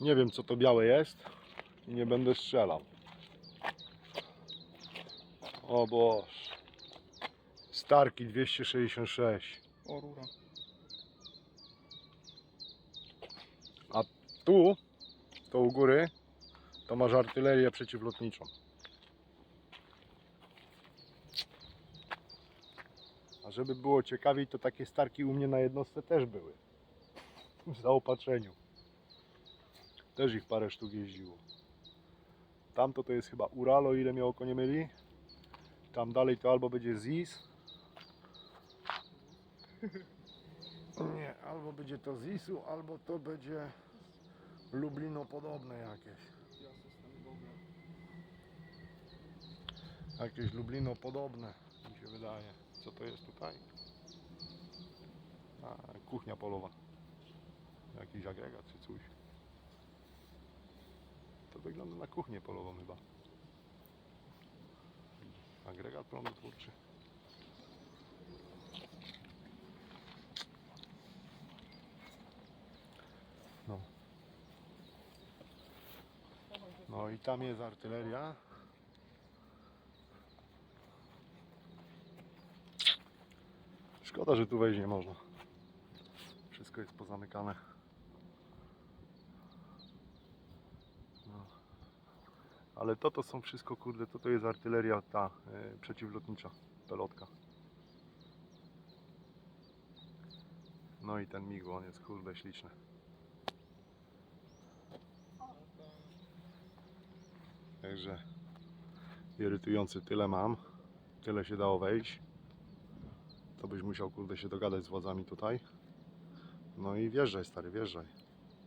Nie wiem co to białe jest i nie będę strzelał. O Boż. Starki 266. O rura. Tu, to u góry, to masz artylerię przeciwlotniczą. A żeby było ciekawiej, to takie starki u mnie na jednostce też były. W zaopatrzeniu. Też ich parę sztuk jeździło. Tamto to jest chyba Ural, o ile mnie oko nie myli. Tam dalej to albo będzie ZIS. Nie, albo będzie to ZIS-u, albo to będzie Lublino podobne jakieś. Jakieś Lublino podobne, mi się wydaje. Co to jest tutaj? A, kuchnia polowa. Jakiś agregat czy coś. Wygląda na kuchnię polową chyba. Agregat prądotwórczy. No. No i tam jest artyleria. Szkoda, że tu wejść nie można. Wszystko jest pozamykane. No. Ale to to są wszystko, kurde, to to jest artyleria ta y, przeciwlotnicza, pelotka. No i ten migło, on jest kurde śliczny. Także irytujący tyle mam. Tyle się dało wejść. To byś musiał kurde się dogadać z władzami tutaj. No i wjeżdżaj stary, wjeżdżaj.